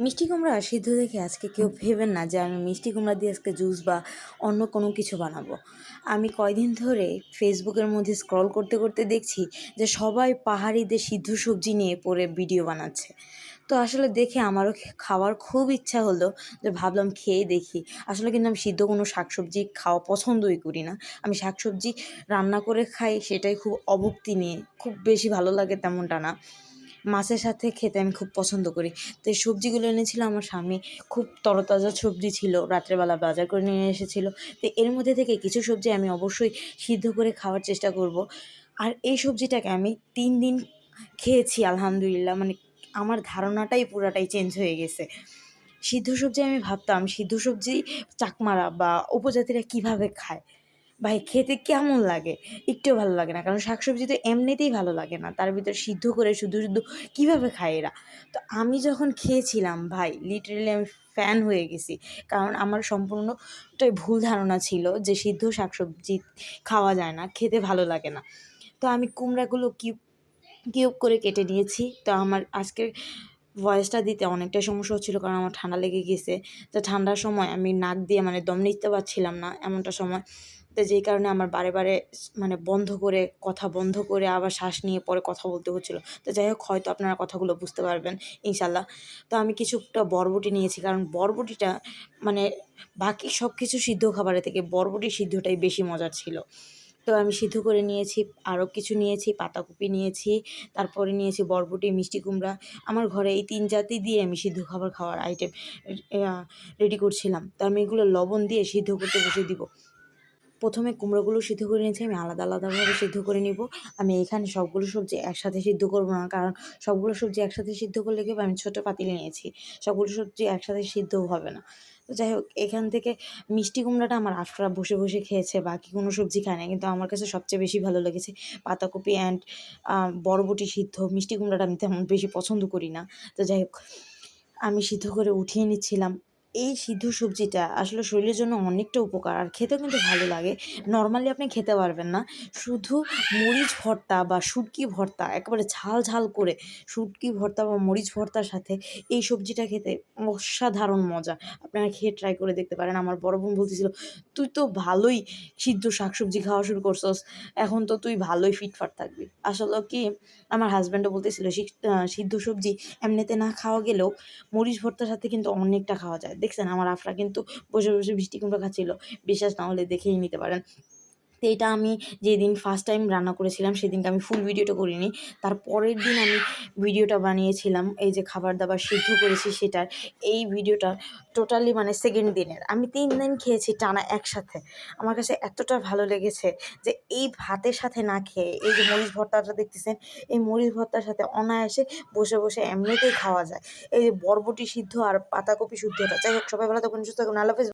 মিষ্টি কুমড়া সিদ্ধ দেখে আজকে কেউ ভেবেন না যে আমি মিষ্টি কুমড়া দিয়ে আজকে জুস বা অন্য কোনো কিছু বানাবো। আমি কয়দিন ধরে ফেসবুকের মধ্যে স্ক্রল করতে করতে দেখছি যে সবাই পাহাড়িদের সিদ্ধ সবজি নিয়ে পরে ভিডিও বানাচ্ছে। তো আসলে দেখে আমারও খাওয়ার খুব ইচ্ছা হলো যে ভাবলাম খেয়ে দেখি। আসলে কিন্তু আমি সিদ্ধ কোনো শাকসবজি খাওয়া পছন্দই করি না। আমি শাকসবজি রান্না করে খাই সেটাই খুব অভুক্তি নিয়ে। খুব বেশি ভালো লাগে তেমনটা না। মাছের সাথে খেতে আমি খুব পছন্দ করি। তো এই সবজিগুলো এনেছিল আমার স্বামী। খুব তরতাজা সবজি ছিল, রাত্রেবেলা বাজার করে নিয়ে এসেছিল। তো এর মধ্যে থেকে কিছু সবজি আমি অবশ্যই সিদ্ধ করে খাওয়ার চেষ্টা করব। আর এই সবজিটাকে আমি তিন দিন খেয়েছি, আলহামদুলিল্লাহ। মানে আমার ধারণাটাই পুরাটাই চেঞ্জ হয়ে গেছে। সিদ্ধ সবজি আমি ভাবতাম, সিদ্ধ সবজি চাকমারা বা উপজাতিরা কীভাবে খায়? ভাই, খেতে কেমন লাগে? একটুও ভালো লাগে না, কারণ শাকসবজি তো এমনিতেই ভালো লাগে না। তার ভিতর সিদ্ধ করে শুধু শুধু কীভাবে খায় এরা? তো আমি যখন খেয়েছিলাম ভাই লিটারেলি আমি ফ্যান হয়ে গেছি। কারণ আমার সম্পূর্ণটাই ভুল ধারণা ছিল যে সিদ্ধ শাকসবজি খাওয়া যায় না, খেতে ভালো লাগে না। তো আমি কুমড়াগুলো কিউব কিউব করে কেটে নিয়েছি। তো আমার আজকের ভয়েসটা দিতে অনেকটা সমস্যা হচ্ছিল কারণ আমার ঠান্ডা লেগে গেছে। তো ঠান্ডার সময় আমি নাক দিয়ে মানে দম নিতে পারছিলাম না এমনটা সময়। তো যেই কারণে আমার বারে বারে মানে বন্ধ করে কথা বন্ধ করে আবার শ্বাস নিয়ে পরে কথা বলতে হচ্ছিল। তো যাই হোক, হয়তো আপনারা কথাগুলো বুঝতে পারবেন, ইনশাল্লাহ। তো আমি কিছুটা বরবটি নিয়েছি কারণ বরবটিটা মানে বাকি সব কিছু সিদ্ধ খাবারের থেকে বরবটি সিদ্ধটাই বেশি মজার ছিল। তো আমি সিদ্ধ করে নিয়েছি, আরও কিছু নিয়েছি, পাতাকপি নিয়েছি, তারপরে নিয়েছি বরবটি, মিষ্টি কুমড়া। আমার ঘরে এই তিন জাতি দিয়ে আমি সিদ্ধ খাবার খাওয়ার আইটেম রেডি করছিলাম। তো আমি এগুলো লবণ দিয়ে সিদ্ধ করতে বসে দিব। প্রথমে কুমড়োগুলো সিদ্ধ করে নিয়েছি, আমি আলাদা আলাদাভাবে সিদ্ধ করে নিব। আমি এখানে সবগুলো সবজি একসাথে সিদ্ধ করব না, কারণ সবগুলো সবজি একসাথে সিদ্ধ করলে কি আমি ছোটো পাতিলে নিয়েছি, সবগুলো সবজি একসাথে সিদ্ধও হবে না। তো যাই হোক, এখান থেকে মিষ্টি কুমড়াটা আমার আফরা বসে বসে খেয়েছে, বাকি কোনো সবজি খায় না কিন্তু আমার কাছে সবচেয়ে বেশি ভালো লেগেছে পাতাকপি অ্যান্ড বরবটি সিদ্ধ। মিষ্টি কুমড়াটা আমি তেমন বেশি পছন্দ করি না। তো যাই হোক, আমি সিদ্ধ করে উঠিয়ে নিচ্ছিলাম। এই সিদ্ধ সবজিটা আসলে শরীরের জন্য অনেকটা উপকার। আর খেতেও কিন্তু ভালো লাগে। নর্মালি আপনি খেতে পারবেন না। শুধু মরিচ ভর্তা বা শুটকি ভর্তা, একেবারে ঝাল ঝাল করে শুটকি ভর্তা বা মরিচ ভর্তার সাথে এই সবজিটা খেতে অসাধারণ মজা। আপনারা খেয়ে ট্রাই করে দেখতে পারেন। আমার বড় বোন বলতেছিল, তুই তো ভালোই সিদ্ধ শাকসবজি খাওয়া শুরু করছস। এখন তো তুই ভালোই ফিটফাট থাকবি। আসলে কি, আমার হাজব্যান্ডও বলতেছিল সিদ্ধ সবজি এমনিতে না খাওয়া গেলেও মরিচ ভর্তার সাথে কিন্তু অনেকটা খাওয়া যায়। দেখছেন আমার আফরা কিন্তু বসে বসে বৃষ্টি কুমড়ো খাচ্ছিল। বিশ্বাস না হলে দেখেই নিতে পারেন। তো এটা আমি যেদিন ফার্স্ট টাইম রান্না করেছিলাম, সেদিনকে আমি ফুল ভিডিওটা করিনি। তার পরের দিন আমি ভিডিওটা বানিয়েছিলাম, এই যে খাবার দাবার সিদ্ধ করেছি সেটার। এই ভিডিওটা টোটালি মানে সেকেন্ড দিনের। আমি তিন দিন খেয়েছি টানা একসাথে। আমার কাছে এতটা ভালো লেগেছে যে এই ভাতের সাথে না খেয়ে, এই যে মরিচ ভর্তাটা দেখতেছেন, এই মরিচ ভর্তার সাথে অনায়াসে বসে বসে এমনিতেই খাওয়া যায়। এই যে বরবটি সিদ্ধ আর পাতাকপি সিদ্ধটা যাই হোক, সবাই ভালো থাকুন, সুস্থ থাকুন, আল্লাহ